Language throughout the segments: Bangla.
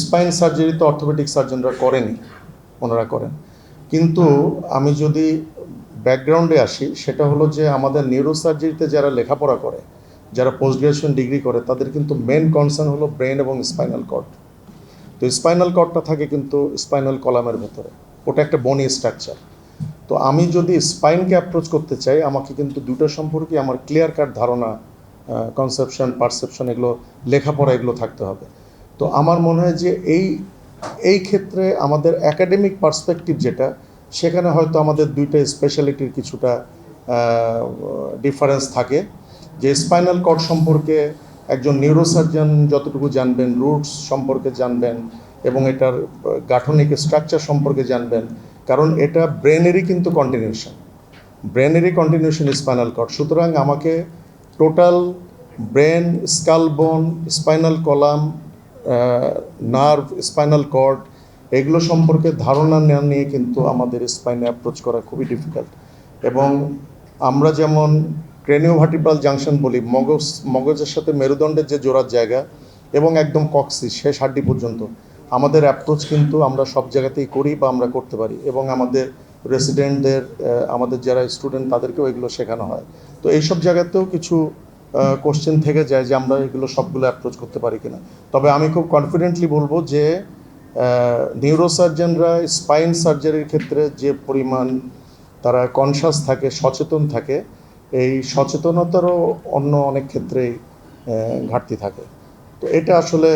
স্পাইন সার্জারি তো অর্থোপেডিক সার্জনরা করেনি, ওনারা করেন। কিন্তু আমি যদি ব্যাকগ্রাউন্ডে আসি, সেটা হলো যে আমাদের নিউরোসার্জারিতে যারা লেখাপড়া করে, যারা পোস্ট গ্রাজুয়েশন ডিগ্রি করে, তাদের কিন্তু মেন কনসার্ন হলো ব্রেন এবং স্পাইনাল কর্ড তো স্পাইনাল কর্ডটা থাকে কিন্তু স্পাইনাল কলামের ভেতরে। ওটা একটা বনি স্ট্রাকচার তো আমি যদি স্পাইনকে অ্যাপ্রোচ করতে চাই, আমাকে কিন্তু দুটো সম্পর্কে আমার ক্লিয়ার কাট ধারণা কনসেপশন পারসেপশন এগুলো, লেখাপড়া এগুলো থাকতে হবে। তো আমার মনে হয় যে এই এই ক্ষেত্রে আমাদের একাডেমিক পার্সপেক্টিভ যেটা, সেখানে হয়তো আমাদের দুইটা স্পেশালিটির কিছুটা ডিফারেন্স থাকে। যে স্পাইনাল কর্ড সম্পর্কে একজন নিউরোসার্জন যতটুকু জানবেন রুটস সম্পর্কে জানবেন, এবং এটার গাঠনিক স্ট্রাকচার সম্পর্কে জানবেন, কারণ এটা ব্রেনেরই কিন্তু কন্টিনিউশন ব্রেনেরই কন্টিনিউশন স্পাইনাল কর্ড সুতরাং আমাকে total brain skull bone spinal column nerve spinal cord এগুলো সম্পর্কে ধারণা নেওয়া নিয়ে কিন্তু আমাদের স্পাইনে অ্যাপ্রোচ করা খুবই ডিফিকাল্ট এবং আমরা যেমন ক্রেনিওভার্টিব্রাল জাংশন বলি, মগজ, মগজের সাথে মেরুদণ্ডের যে জোড়ার জায়গা এবং একদম কক্সি শেষ হাড্ডি পর্যন্ত, আমাদের অ্যাপ্রোচ কিন্তু আমরা সব জায়গাতেই করি বা আমরা করতে পারি এবং আমাদের রেসিডেন্টদের আমাদের যারা স্টুডেন্ট তাদেরকেও এগুলো শেখানো হয়। তো এইসব জায়গাতেও কিছু কোশ্চেন থেকে যায় যে আমরা এগুলো সবগুলো অ্যাপ্রোচ করতে পারি কিনা। তবে আমি খুব কনফিডেন্টলি বলব যে নিউরোসার্জনরা স্পাইন সার্জারির ক্ষেত্রে যে পরিমাণ তারা কনসাস থাকে, সচেতন থাকে, এই সচেতনতারও অন্য অনেক ক্ষেত্রেই ঘাটতি থাকে। তো এটা আসলে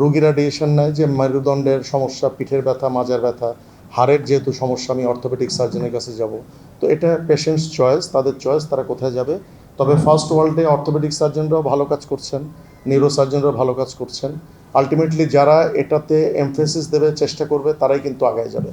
রুগীরা ডিসিশন নেয় যে মেরুদণ্ডের সমস্যা, পিঠের ব্যথা, মাজার ব্যথা, হাড়ের যেহেতু সমস্যা, আমি অর্থোপেডিক সার্জনের কাছে যাব। তো এটা পেশেন্টস চয়েস তাদের চয়েস তারা কোথায় যাবে তবে ফার্স্ট ওয়ার্ল্ডে অর্থোপেডিক সার্জনরাও ভালো কাজ করছেন নিউরো সার্জনরাও ভালো কাজ করছেন। আলটিমেটলি যারা এটাতে এমফেসিস দেবে, চেষ্টা করবে, তারাই কিন্তু আগায় যাবে।